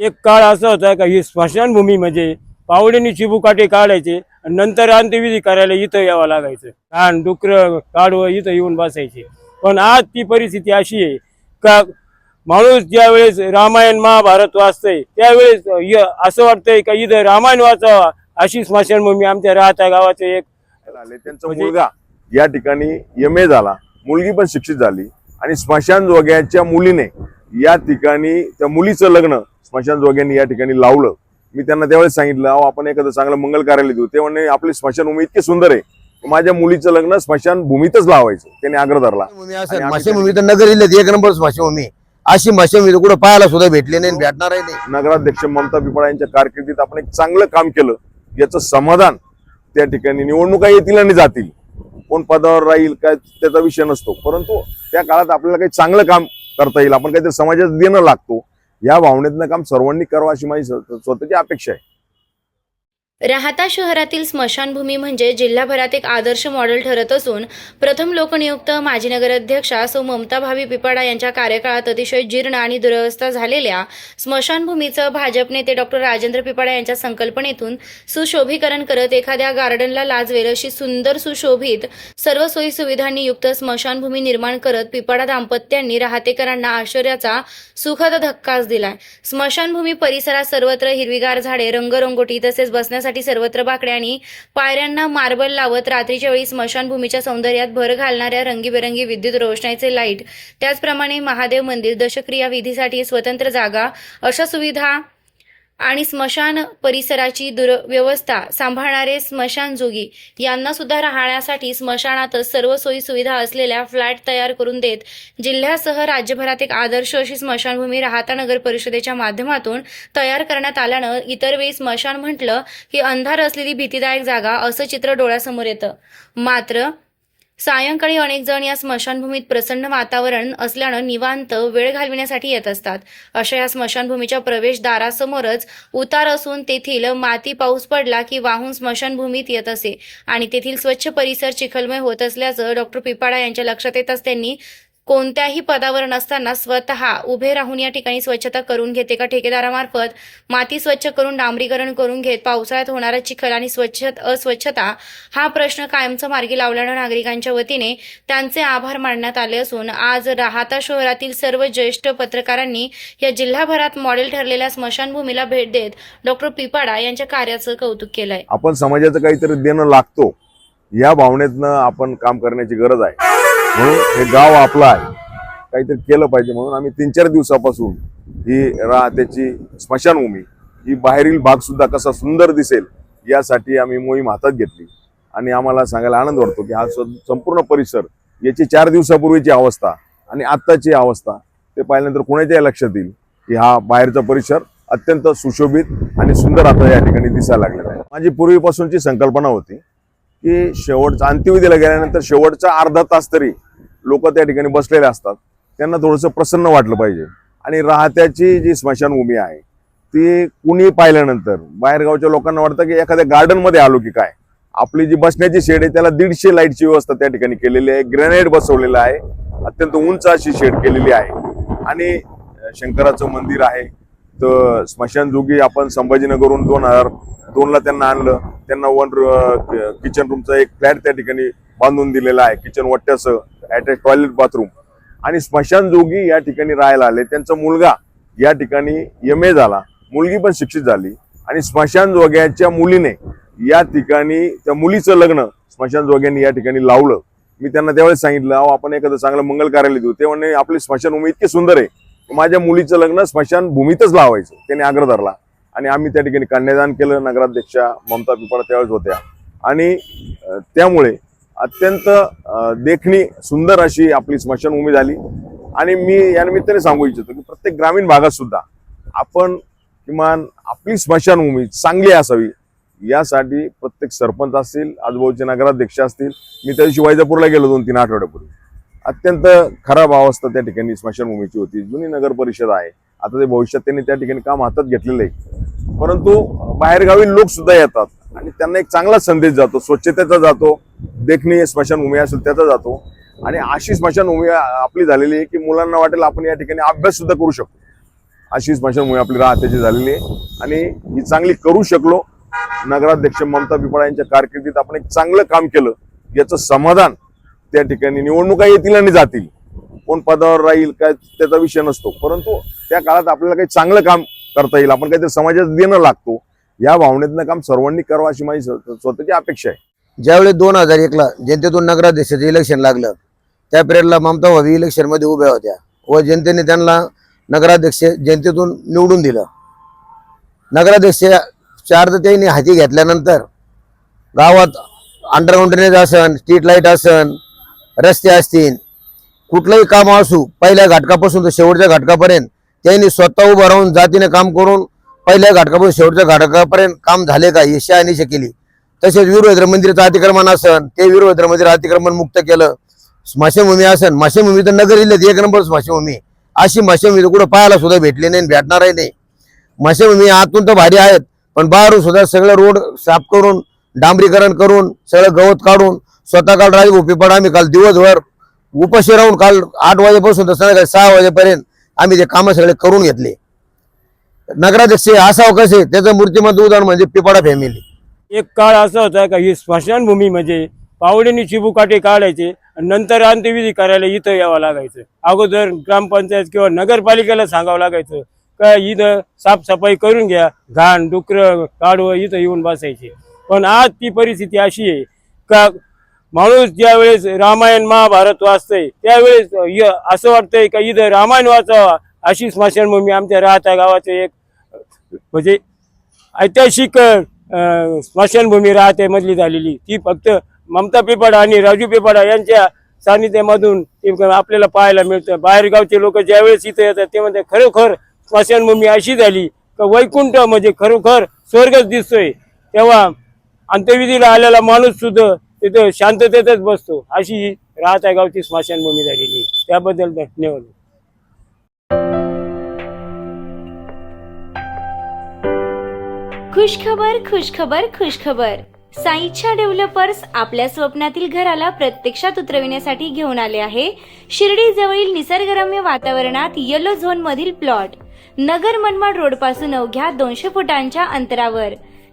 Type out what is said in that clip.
एक काळ असा होता का ही स्मशानभूमी म्हणजे पावडीने चिबुकाटे काढायचे आणि नंतर अंत्यविधी करायला इथं यावं लागायचं. कान डुकर काढवं इथं येऊन बसायचे. पण आज ती परिस्थिती अशी आहे का माणूस ज्या वेळेस रामायण महाभारत वाचतंय त्यावेळेस असं वाटतंय का इथं रामायण वाचावा अशी स्मशानभूमी आमच्या राहत्या गावाचे एक त्यांचा म्हणजे- मुलगा या ठिकाणी एम ए झाला. मुलगी पण शिक्षित झाली. आणि स्मशान जोग्याच्या मुलीने या ठिकाणी त्या मुलीचं लग्न स्मशान जोग्यांनी या ठिकाणी लावलं. मी त्यांना त्यावेळेस सांगितलं अहो आपण एखादं चांगलं मंगल कार्यालय देऊ. ते म्हणे आपली स्मशानभूमी इतकी सुंदर आहे. माझ्या मुलीचं लग्न स्मशानभूमीतच लावायचं. त्यांनी आग्रह धरला. तर नगर जिल्ह्यात एक नंबर मासेभूमी अशी तर कुठं पाहायला सुद्धा भेटली नाही आणि भेटणारही नाही. नगराध्यक्ष ममता पिपळा यांच्या कारकिर्दीत आपण एक चांगलं काम केलं. याचं समाधान त्या ठिकाणी निवडणुका येतील आणि जातील. कोण पदावर राहील काय त्याचा विषय नसतो. परंतु त्या काळात आपल्याला काही चांगलं काम करता येईल. आपण काहीतरी समाजात देणं लागतो. या भावनेतनं काम सर्वांनी करावं अशी माझी स्वतःची अपेक्षा आहे. राहता शहरातील स्मशानभूमी म्हणजे जिल्हाभरात एक आदर्श मॉडेल ठरत असून प्रथम लोकनियुक्त माजी नगराध्यक्षा सौ ममता भावी पिपाडा यांच्या कार्यकाळात अतिशय जीर्ण आणि दुरवस्था झालेल्या स्मशानभूमीचं भाजप नेते डॉक्टर राजेंद्र पिपाडा यांच्या संकल्पनेतून सुशोभीकरण करत एखाद्या गार्डनला लाजवेल अशी सुंदर सुशोभित सर्व सोयी सुविधांनी युक्त स्मशानभूमी निर्माण करत पिपाडा दाम्पत्यांनी राहतेकरांना आश्चर्याचा सुखद धक्काच दिलाय. स्मशानभूमी परिसरात सर्वत्र हिरवीगार झाडे रंगरंगोटी तसेच बसण्यासाठी सर्वत्र बाकड्या आणि पायऱ्यांना मार्बल लावत रात्रीच्या वेळी स्मशानभूमीच्या सौंदर्यात भर घालणाऱ्या रंगीबेरंगी विद्युत रोषणाईचे लाइट. त्याचप्रमाणे महादेव मंदिर दशक्रिया विधीसाठी स्वतंत्र जागा. अशा सुविधा आणि स्मशान परिसराची दुर्व्यवस्था सांभाळणारे स्मशानजोगी यांना सुद्धा राहण्यासाठी स्मशानातच सर्व सोयी सुविधा असलेल्या फ्लॅट तयार करून देत जिल्ह्यासह राज्यभरात एक आदर्श अशी स्मशानभूमी राहता नगर परिषदेच्या माध्यमातून तयार करण्यात आल्यानं इतर वेळी स्मशान म्हटलं की अंधार असलेली भीतीदायक जागा असं चित्र डोळ्यासमोर येतं. मात्र सायंकाळी अनेक जण या स्मशानभूमीत प्रसन्न वातावरण असल्यानं निवांत वेळ घालविण्यासाठी येत असतात. अशा या स्मशानभूमीच्या प्रवेशद्वारासमोरच उतार असून तेथील माती पाऊस पडला की वाहून स्मशानभूमीत येत असे. आणि तेथील स्वच्छ परिसर चिखलमय होत असल्याचं डॉक्टर पिपाडा यांच्या लक्षात येताच त्यांनी कोणत्याही पदावर नसताना स्वतः उभे राहून या ठिकाणी स्वच्छता करून घेते का? ठेकेदारामार्फत माती स्वच्छ करून डांबरीकरण करून घेत पावसाळ्यात होणारा चिखल आणि स्वच्छ अस्वच्छता हा प्रश्न कायमचा मार्गी लावल्यानं नागरिकांच्या वतीने त्यांचे आभार मानण्यात आले असून आज राहता शहरातील सर्व ज्येष्ठ पत्रकारांनी या जिल्हाभरात मॉडेल ठरलेल्या स्मशानभूमीला भेट देत डॉक्टर पिपाडा यांच्या कार्याचं कौतुक केलंय. आपण समाजाचं काहीतरी देणं लागतो. या भावनेतनं आपण काम करण्याची गरज आहे. म्हणून हे गाव आपलं आहे. काहीतरी केलं पाहिजे म्हणून आम्ही तीन चार दिवसापासून ही राहत्याची स्मशानभूमी ही बाहेरील भाग सुद्धा कसा सुंदर दिसेल यासाठी आम्ही मोहीम हातात घेतली. आणि आम्हाला सांगायला आनंद वाटतो की हा संपूर्ण परिसर याची चार दिवसापूर्वीची अवस्था आणि आत्ताची अवस्था ते पाहिल्यानंतर कोणाच्याही लक्षात येईल की हा बाहेरचा परिसर अत्यंत सुशोभित आणि सुंदर आता या ठिकाणी दिसायला लागलेला आहे. माझी पूर्वीपासूनची संकल्पना होती की शेवटचा अंत्यविधीला गेल्यानंतर शेवटचा अर्धा तास तरी लोक त्या ठिकाणी बसलेले असतात. त्यांना थोडंसं प्रसन्न वाटलं पाहिजे. आणि राहत्याची जी स्मशानभूमी आहे ती कुणी पाहिल्यानंतर बाहेरगावच्या लोकांना वाटतं की एखाद्या गार्डनमध्ये आलो की काय? आपली जी बसण्याची शेड आहे त्याला दीडशे लाईटची व्यवस्था त्या ठिकाणी केलेली आहे. ग्रेनेड बसवलेलं आहे. अत्यंत उंच अशी शेड केलेली आहे. आणि शंकराचं मंदिर आहे. तर स्मशानजोगी आपण संभाजीनगरहून दोन हजार दोनला त्यांना आणलं. त्यांना वन किचन रूमचा एक फ्लॅट त्या ठिकाणी बांधून दिलेला आहे. किचन वट्ट्यासह अटॅच टॉयलेट बाथरूम आणि स्मशानजोगी या ठिकाणी राहायला आले. त्यांचा मुलगा या ठिकाणी एम ए झाला. मुलगी पण शिक्षित झाली. आणि स्मशान जोग्याच्या मुलीने या ठिकाणी त्या मुलीचं लग्न स्मशान जोग्यांनी या ठिकाणी लावलं. मी त्यांना त्यावेळेस सांगितलं अहो आपण एखादं चांगलं मंगल कार्यालय देऊ. ते म्हणणे आपली स्मशानभूमी इतकी सुंदर आहे. माझ्या मुलीचं लग्न स्मशानभूमीतच लावायचं. त्यांनी आग्रह धरला. आणि आम्ही त्या ठिकाणी कन्यादान केलं नगराध्यक्षा ममता पिपाडा त्यावेळेस होत्या. आणि त्यामुळे अत्यंत देखणी सुंदर अशी आपली स्मशानभूमी झाली. आणि मी या निमित्ताने सांगू इच्छितो की प्रत्येक ग्रामीण भागात सुद्धा आपण किमान आपली स्मशानभूमी चांगली असावी यासाठी प्रत्येक सरपंच असतील आजूबाजूचे नगराध्यक्ष असतील मी त्या दिवशी वैजापूरला गेलो दोन तीन आठवड्यापूर्वी. अत्यंत खराब अवस्था त्या ठिकाणी स्मशानभूमीची होती. जुनी नगर परिषद आहे. आता ते भविष्यात त्यांनी त्या ठिकाणी काम हातात घेतलेलं आहे. परंतु बाहेरगावी लोक सुद्धा येतात आणि त्यांना एक चांगला संदेश जातो स्वच्छतेचा जातो देखणी स्मशानभूमी असेल त्याचा जातो. आणि अशी स्मशानभूमी आपली झालेली आहे की मुलांना वाटेल आपण या ठिकाणी अभ्यास सुद्धा करू शकतो. अशी स्मशानभूमी आपली राहत्याची झालेली आहे. आणि ही चांगली करू शकलो. नगराध्यक्ष ममता पिपळा यांच्या कारकिर्दीत आपण एक चांगलं काम केलं. याचं समाधान त्या ठिकाणी निवडणुका येतील आणि जातील. कोण पदावर राहील काय त्याचा विषय नसतो. परंतु त्या काळात आपल्याला काही चांगलं काम करता येईल आपण काहीतरी समाजात देणं लागतो या भावनेतनं काम सर्वांनी करावं अशी माझी स्वतःची अपेक्षा आहे. ज्यावेळी दोन हजार एकला जनतेतून नगराध्यक्षाचं इलेक्शन लागलं त्या पिरियडला ममता भावी इलेक्शनमध्ये उभ्या होत्या व जनतेने त्यांना नगराध्यक्ष जनतेतून निवडून दिलं. नगराध्यक्ष चार तर त्यांनी हाती घेतल्यानंतर गावात अंडरग्राऊंड ड्रेनेज असन स्ट्रीट लाइट असन रस्ते असतील कुठलंही काम असू पहिल्या घाटकापासून तर शेवटच्या घाटकापर्यंत त्यांनी स्वतः उभं राहून जातीने काम करून पहिल्या घाटकापासून शेवटच्या घाटकापर्यंत काम झाले का ही शहानिशा केली. तसेच वीरभद्र मंदिराचं अतिक्रमण असन ते वीरभद्र मंदिर अतिक्रमण मुक्त केलं. स्मशानभूमी असन स्मशानभूमी तर नगर जिल्ह्यात एक नंबर स्मशानभूमी अशी स्मशानभूमी तर कुठं पाहायला सुद्धा भेटली नाही भेटणारही नाही. स्मशानभूमी आतून तर भारी आहेत पण बाहेरून सुद्धा सगळं रोड साफ करून डांबरीकरण करून सगळं गवत काढून स्वतः काल राजभाऊ पण आम्ही काल दिवसभर उपाशी राहून काल आठ वाजेपासून तर संध्याकाळी सहा वाजेपर्यंत आम्ही ते कामं सगळे करून घेतले. नगराध्यक्ष असावं कसे? त्याचं मूर्तिमंत उदाहरण म्हणजे पिपाडा फॅमिली एक काळ असा होता का ही स्मशानभूमी म्हणजे पावडीने चिबुकाटे काढायचे आणि नंतर अंत्यविधी करायला इथं यावं लागायचं. अगोदर ग्रामपंचायत किंवा नगरपालिकेला सांगावं लागायचं का इथं साफसफाई करून घ्या घाण डुकर काढवं इथं येऊन बसायचे. पण आज ती परिस्थिती अशी आहे का माणूस ज्यावेळेस रामायण महाभारत वाचतंय त्यावेळेस य- असं वाटतंय का इथं रामायण वाचावा अशी स्मशानभूमी आमच्या राहत्या गावाचं एक म्हणजे ऐतिहासिक स्मशानभूमी राहते मधली झालेली. ती फक्त ममता पिपाडा आणि राजू पिपाडा यांच्या सानिध्यामधून आपल्याला पाहायला मिळतं. बाहेरगावचे लोक ज्यावेळेस इथं येतात ते म्हणते खरोखर स्मशानभूमी अशी झाली का वैकुंठ म्हणजे खरोखर स्वर्गच दिसतोय. तेव्हा अंत्यविधीला आलेला माणूस सुद्धा तिथे शांततेतच बसतो. अशी राहत्या गावची स्मशानभूमी झालेली. त्याबद्दल धन्यवाद. खुशखबर खुशखबर खुशखबर. साईच्या डेव्हलपर्स आपल्या स्वप्नातील घराला प्रत्यक्षात उतरविण्यासाठी घेऊन आले आहे. शिर्डी जवळील निसर्गरम्य वातावरणात येलो झोन मधील प्लॉट नगर मनमाड रोडपासून अवघ्या दोनशे फुटांच्या अंतरावर.